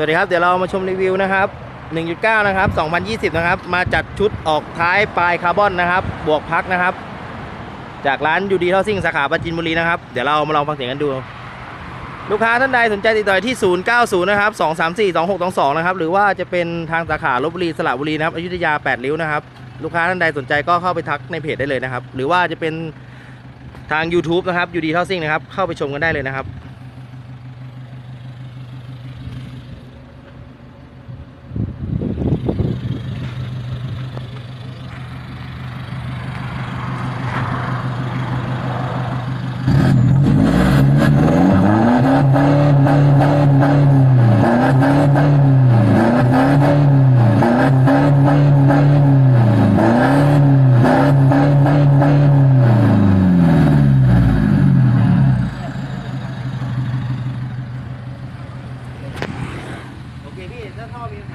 สวัสดีครับ เดี๋ยวเรามาชมรีวิวนะครับ 1.9 นะครับ 2020 นะครับ มาจัดชุดออกท้ายปลายคาร์บอนนะครับ บวกพักนะครับ จากร้านยูดีเท่าซิ่งสาขาปราจินบุรีนะครับ เดี๋ยวเรามาลองฟังเสียงกันดู ลูกค้าท่านใดสนใจติดต่อที่ 090 นะครับ 234 2622 นะครับ หรือว่าจะเป็นทางสาขาลบบุรีสระบุรีนะครับ อยุธยา 8 ริ้วนะครับ ลูกค้าท่านใดสนใจก็เข้าไปทักในเพจได้เลยนะครับ หรือว่าจะเป็นทาง YouTube นะครับยูดีเท่าซิ่งนะครับ เข้าไปชมกันได้เลยนะครับ 在ะทอ